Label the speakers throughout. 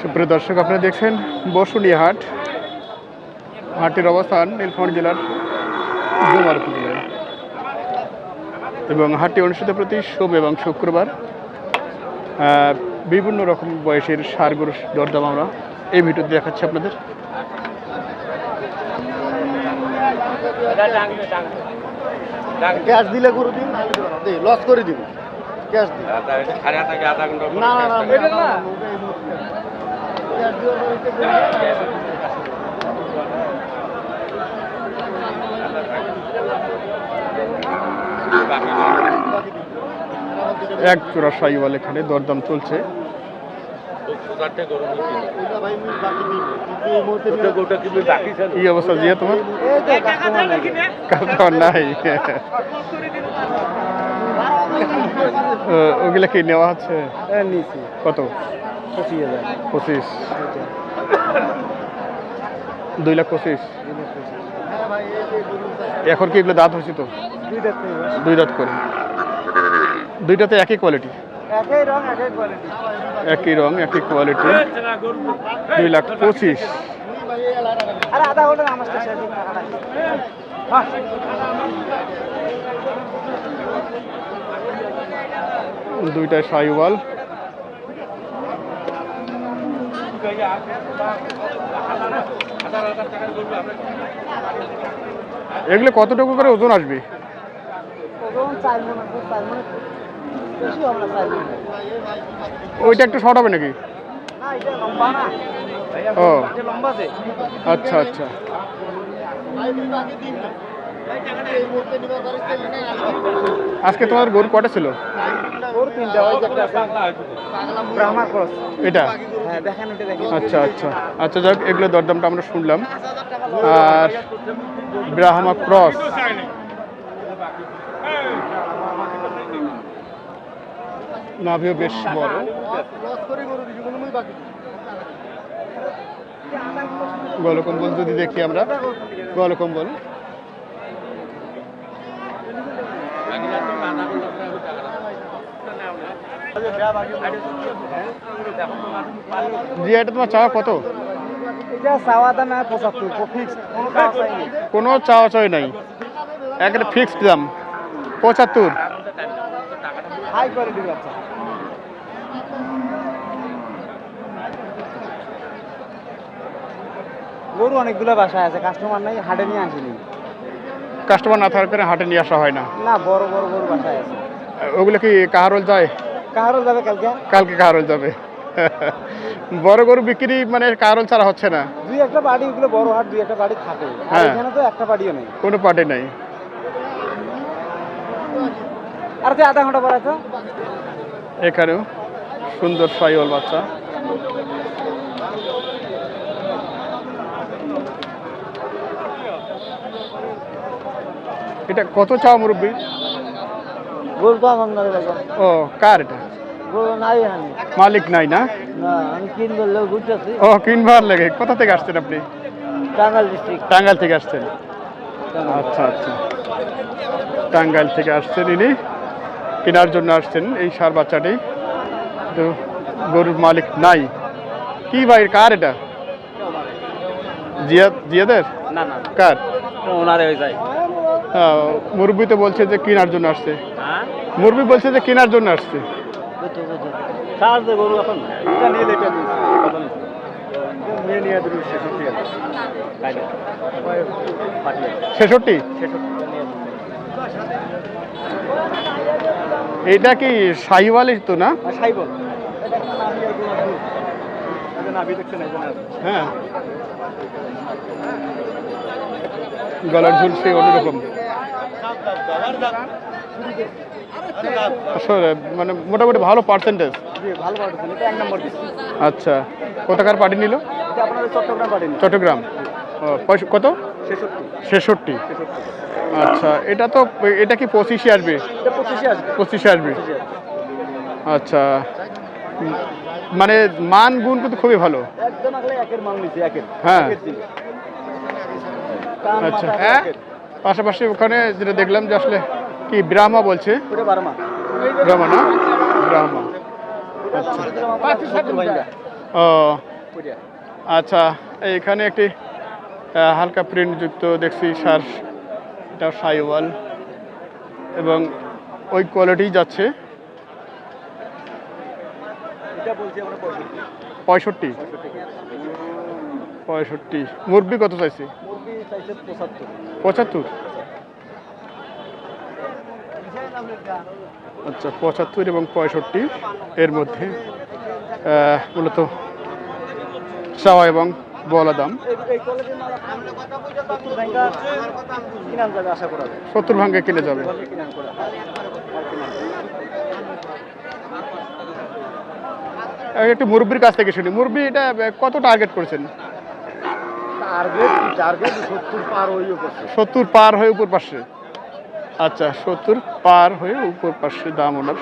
Speaker 1: সুপ্রিয় দর্শক আপনারা দেখছেন বসুনিয়া হাট হাটের অবস্থান নীলফামারী জেলার এবং হাটটি অনুষ্ঠিত প্রতি সোম এবং শুক্রবার। বিভিন্ন রকম বয়সের সার গরুর দরদাম আমরা এই ভিডিওতে দেখাচ্ছি আপনাদের।
Speaker 2: ক্যাশ দিলে করে দিন লস করে দিব। ক্যাশ দিন। না না না
Speaker 1: এক চোরা সাইওয়াল এখানে দরদাম চলছে। কি অবস্থা জিয়া তোমার?
Speaker 2: কাস্টমার
Speaker 1: নাই। ওগুলা কি নেওয়া হচ্ছে? কত?
Speaker 2: পঁচিশ
Speaker 1: দুই লাখ পঁচিশ।
Speaker 2: হ্যাঁ
Speaker 1: এখন কি এগুলো দাঁত হয়েছে তো? দুই দাঁত করে। দুইটাতে একই কোয়ালিটি
Speaker 2: একই রং একই কোয়ালিটি
Speaker 1: দুই লাখ পঁচিশ। দুইটায় সাইওয়াল। এগুলো কতটুকু করে ওজন আসবে?
Speaker 2: ওজন চার আছে, চার মণে
Speaker 1: ওইটা একটু শর্ট হবে নাকি। ও। আচ্ছা আচ্ছা আজকে তোমার গরু কটা ছিল। এটা। আচ্ছা আচ্ছা আচ্ছা যাক, এগুলো দরদামটা আমরা শুনলাম আর ব্রাহ্মা ক্রস নাভিও বেশ বড়। গলকম্বল যদি দেখি আমরা গলকম্বল। জি এটা তোমার চাওয়া কত?
Speaker 2: কোনো চাওয়া চাই নাই।
Speaker 1: একটা ফিক্সড দাম। পঁচাত্তর।
Speaker 2: High quality র বাচ্চা। গরু অনেকগুলো বাসায় আছে কাস্টমার নাই হাটে নিয়ে আসেনি।
Speaker 1: কাস্টমার না থাকার কারণে হাটে নিয়ে আসা হয় না।
Speaker 2: না বড় বড় গরু বাসায় আছে।
Speaker 1: ওগুলো কি কাহারল যায়?
Speaker 2: কাহারও যাবে কালকে?
Speaker 1: কালকে কাহারল যাবে। বড় গরু বিক্রি মানে কাহারল ছাড়া হচ্ছে না।
Speaker 2: দুই একটা বাড়ি ওগুলো বড় হাট দুই একটা বাড়ি থাকে।
Speaker 1: হ্যাঁ।
Speaker 2: এখানে তো একটা বাড়িও নেই।
Speaker 1: কোনো পার্টি নাই।
Speaker 2: আর তুই আধা ঘণ্টা
Speaker 1: এখানেও সুন্দর সাইওয়াল বাচ্চা। এটা কত চাও মুরব্বী?
Speaker 2: আমার
Speaker 1: ও কার এটা?
Speaker 2: নাই
Speaker 1: মালিক নাই না?
Speaker 2: আমি ঘুরতেছি।
Speaker 1: ও কিনবার লেগে। কোথা থেকে আসছেন আপনি?
Speaker 2: টাঙ্গাল ডিস্ট্রিক্ট
Speaker 1: টাঙ্গাইল থেকে আসছেন। আচ্ছা আচ্ছা। টাঙ্গাইল থেকে আসছেন ইনি। কেনার জন্য আসছেন এই সার বাচ্চাটি। তো গরুর মালিক নাই। কি ভাই কার এটা? জিয়া জিয়াদের?
Speaker 2: না না
Speaker 1: কার?
Speaker 2: ওনারে হয়ে যায়
Speaker 1: মুরব্বি তো বলছে যে কেনার জন্য আসছে।
Speaker 2: হ্যাঁ?
Speaker 1: মুরব্বি বলছে যে কেনার জন্য আসছে।
Speaker 2: ছেষট্টি
Speaker 1: এইটা কি সাইওয়ালি তো না?
Speaker 2: জন্য
Speaker 1: হ্যাঁ। গলার ঝুল সেই অন্যরকম মানে মোটামুটি ভালো পার্সেন্টেজ
Speaker 2: এটা
Speaker 1: আচ্ছা কোথাকার পার্টি নিল?
Speaker 2: চট্টগ্রাম
Speaker 1: কত?
Speaker 2: ছেষট্টি।
Speaker 1: ছেষট্টি। আচ্ছা এটা তো এটা কি পঁচিশে আসবে?
Speaker 2: পঁচিশে আসবে।
Speaker 1: আচ্ছা মানে মান গুণ কিন্তু খুবই ভালো। হ্যাঁ। আচ্ছা। হ্যাঁ? পাশাপাশি ওখানে যেটা দেখলাম যে আসলে কি ব্রাহ্মা বলছে? ব্রাহ্মা। না? ব্রাহ্মা। আচ্ছা। ও আচ্ছা এখানে একটি হালকা প্রিন্টযুক্ত দেখছি সার এটা সাইওয়াল এবং ওই কোয়ালিটি যাচ্ছে।
Speaker 2: পঁয়ষট্টি।
Speaker 1: পঁয়ষট্টি। মুরগি কত চাইছে?
Speaker 2: পঁচাত্তর।
Speaker 1: আচ্ছা পঁচাত্তর এবং পঁয়ষট্টি এর মধ্যে মূলত চাওয়া এবং বলা দাম।
Speaker 2: সত্তর
Speaker 1: ভাঙ্গে কিনে যাবে। একটু মুরব্বির কাছ থেকে শুনি। মুরব্বি এটা কত টার্গেট করেছেন?
Speaker 2: সত্তর পার
Speaker 1: সত্তর পার হয়ে উপর পাশে। আচ্ছা সত্তর পার হয়ে উপর পাশে দাম ওনার।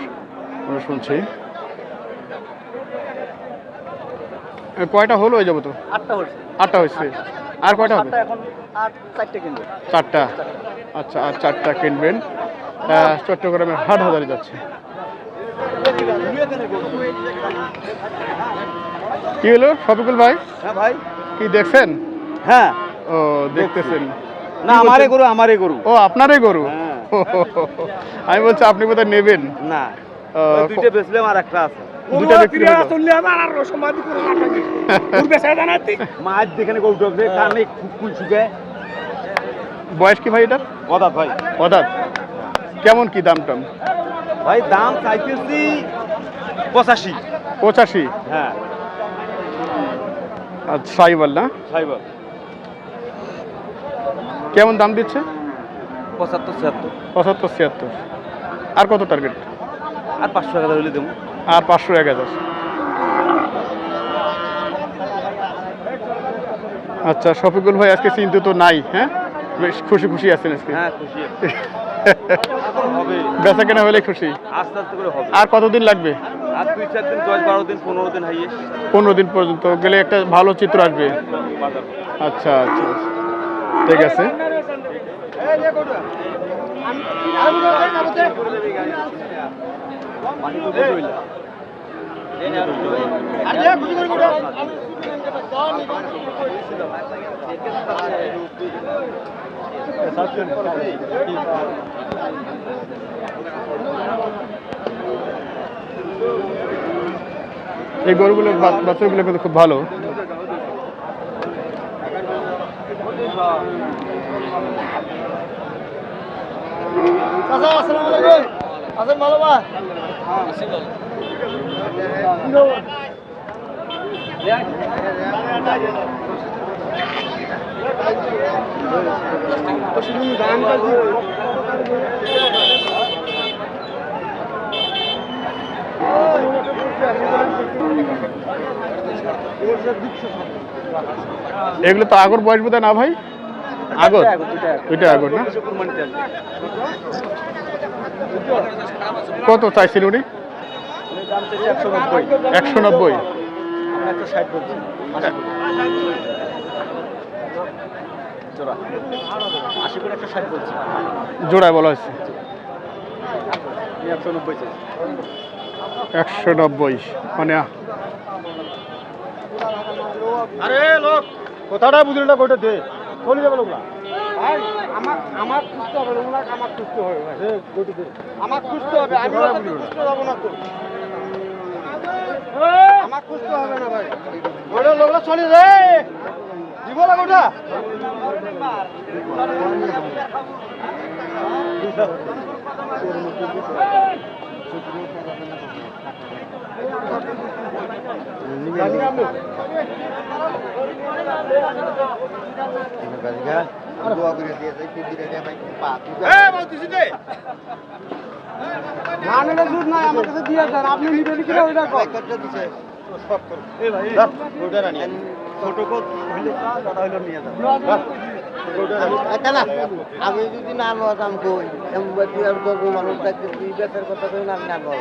Speaker 1: আমরা শুনছি এ, কয়টা হলো হয়ে যাব তো
Speaker 2: আটটা হচ্ছে
Speaker 1: আটটা হয়েছে। আর কয়টা হবে?
Speaker 2: এখন আট চারটে
Speaker 1: আচ্ছা আর চারটা কিনবেন। চট্টগ্রামের হাট হাজারে যাচ্ছে। কি হলো শফিকুল ভাই?
Speaker 2: হ্যাঁ ভাই।
Speaker 1: কি দেখছেন?
Speaker 2: হ্যাঁ।
Speaker 1: ও দেখতেছেন।
Speaker 2: না আমারে গরু আমারে গরু।
Speaker 1: ও আপনারই গরু?
Speaker 2: হ্যাঁ।
Speaker 1: আমি বলছি আপনি বোধহয় নেবেন?
Speaker 2: না।
Speaker 1: ও,
Speaker 2: দুইটা বেচলাম আর একটা আছে। মাছ যেখানে কুল শুকে
Speaker 1: বয়স কি ভাই এটার?
Speaker 2: কদাত ভাই।
Speaker 1: অদাত। কেমন কি দাম টাম?
Speaker 2: ভাই দাম চাইতেছি পঁচাশি।
Speaker 1: পঁচাশি?
Speaker 2: হ্যাঁ।
Speaker 1: সাইবাল না?
Speaker 2: সাইবার
Speaker 1: কেমন দাম দিচ্ছে?
Speaker 2: পঁচাত্তর ছিয়াত্তর।
Speaker 1: পঁচাত্তর ছিয়াত্তর। আর কত টার্গেট
Speaker 2: আর পাঁচশো টাকা হলে দেবো।
Speaker 1: আর পাঁচশো এক হাজার আচ্ছা শফিকুল ভাই আজকে চিন্তিত নাই হ্যাঁ বেশ খুশি খুশি আছেন আজকে
Speaker 2: হ্যাঁ
Speaker 1: বেচা কেনা হলে খুশি
Speaker 2: আস্তে আস্তে করে হবে
Speaker 1: আর কতদিন লাগবে
Speaker 2: আর দুই চার দিন দশ বারো দিন পনেরো দিন হাইয়ে
Speaker 1: পনেরো দিন পর্যন্ত গেলে একটা ভালো চিত্র আসবে আচ্ছা আচ্ছা আচ্ছা। ঠিক আছে এই গরুগুলো বাচ্চাগুলো কিন্তু খুব ভালো।
Speaker 2: আসসালামু আলাইকুম। আছেন ভালো বা
Speaker 1: এগুলো তো আগর বয়স বোধ না ভাই? আগর? ওইটা আগর না? কত চাইছেন উনি? একশো নব্বই। জোড়ায় বলা হয়েছে।
Speaker 2: একশো নব্বই।
Speaker 1: মানে
Speaker 2: আরে লোক, কথাটা বুঝলি না, কইটা দে। চলে যাবে লোকরা। ভাই আমার আমার খুঁজতে হবে লোকরা আমার খুঁজতে হবে ভাই। আমার খুঁজতে হবে আমি খুঁজতে যাব না তো। আমার খুঁজতে হবে না ভাই। ওটা লোকরা চলে যায় দিব না ওটা না নিলে দুধ নাই আমার কাছে দিয়ে দেন আপনি নিবেন কিনা ওইটা কর ওইটা না নিয়ে ছোট কোত হইলে দাদা হইল নিয়ে যান
Speaker 3: আমি যদি না নতাম কই? তুই আর তোর মানুষ থাকতে তুই বেচার কথা কই না আমি না নয়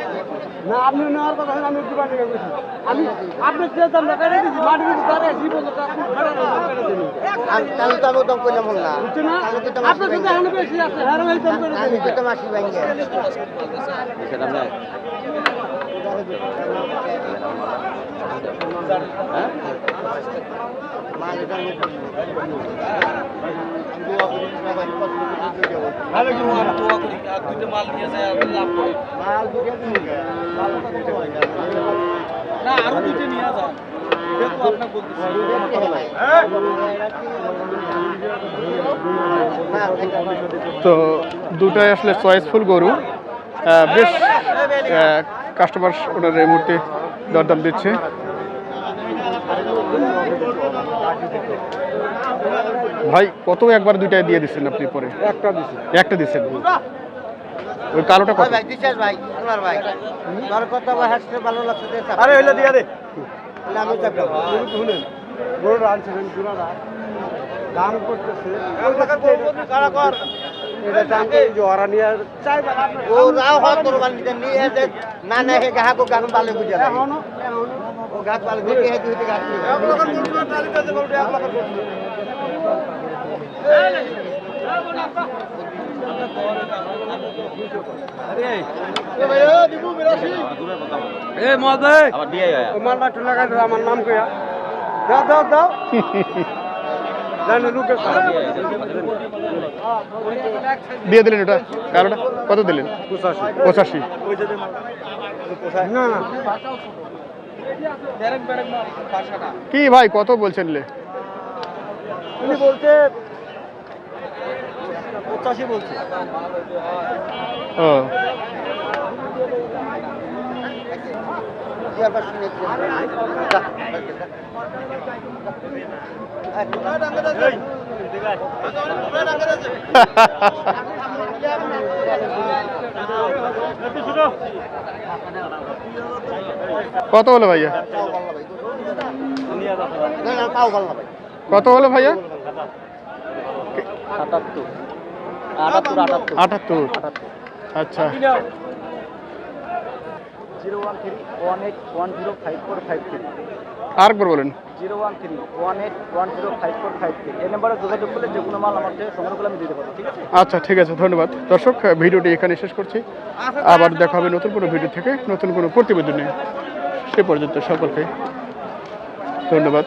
Speaker 2: না আপনি নেওয়ার কথা আমি একটু বাড়ি গেছি আমি আপনি চেয়েছেন না কেটে দিচ্ছি মাটি কিন্তু তারে জীবন
Speaker 3: তাহলে তো আমি ওদম করলাম না।
Speaker 2: বুঝছ না?
Speaker 3: তাহলে তো তো
Speaker 2: আপনার
Speaker 3: মাসি
Speaker 2: যদি এখানে বেশি আছে হ্যাঁ ওই দাম করে
Speaker 3: আমি তো মাসি ভাঙ্গে।
Speaker 1: তো দুটাই আসলে চয়েসফুল গরু। বেশ কাস্টমার ওনার এই মুহূর্তে দরদাম দিচ্ছে। ভাই কত একবার দুইটাই দিয়ে দিচ্ছেন আপনি পরে?
Speaker 2: একটা দিছি।
Speaker 1: একটা দিচ্ছেন? ওই কালোটা কত?
Speaker 3: ভাই বিশ্বাস ভাই আমার ভাই। তোর কথা ভাই হাসতে ভালো লাগছে দে
Speaker 2: আরে হইলে দিয়া দে।
Speaker 3: তাহলে আমি চাপলাম
Speaker 2: শুনেন গরুর আনছিলেন জোড়াটা দাম করতেছে। এটা দাম করে যে ওরা নিয়ে চাইবেন
Speaker 3: ও রাও হত তোর বান্দিতে নিয়ে যে না না হে গাহা কো গাহন ভালো বুঝা লাগে।
Speaker 2: আমার নাম কইয়া। দাও দাও দাও।
Speaker 1: দিয়ে দিলেন ওটা কালোটা? কত দিলেন? পঁচাশি।
Speaker 2: না না।
Speaker 1: কি ভাই কত বলছেন লে?
Speaker 2: উনি বলছে পঁচাশি বলছে।
Speaker 1: ও।
Speaker 3: শুনে
Speaker 1: কত হলো ভাইয়া? কত হলো ভাইয়া?
Speaker 3: আটাত্তর আটাত্তর।
Speaker 1: আচ্ছা।
Speaker 3: Zero one three one eight one zero five four five three.
Speaker 1: আরেকবার বলেন।
Speaker 3: Zero one three one eight one zero five four five three. এই নাম্বারে যোগাযোগ করলে যে কোনো মাল আমার সংগ্রহ করে আমি দিতে পারব ঠিক আছে?
Speaker 1: আচ্ছা ঠিক আছে ধন্যবাদ। দর্শক ভিডিওটি এখানে শেষ করছি। আবার দেখা হবে নতুন কোনো ভিডিও থেকে নতুন কোনো প্রতিবেদনে সে পর্যন্ত সকলকে ধন্যবাদ।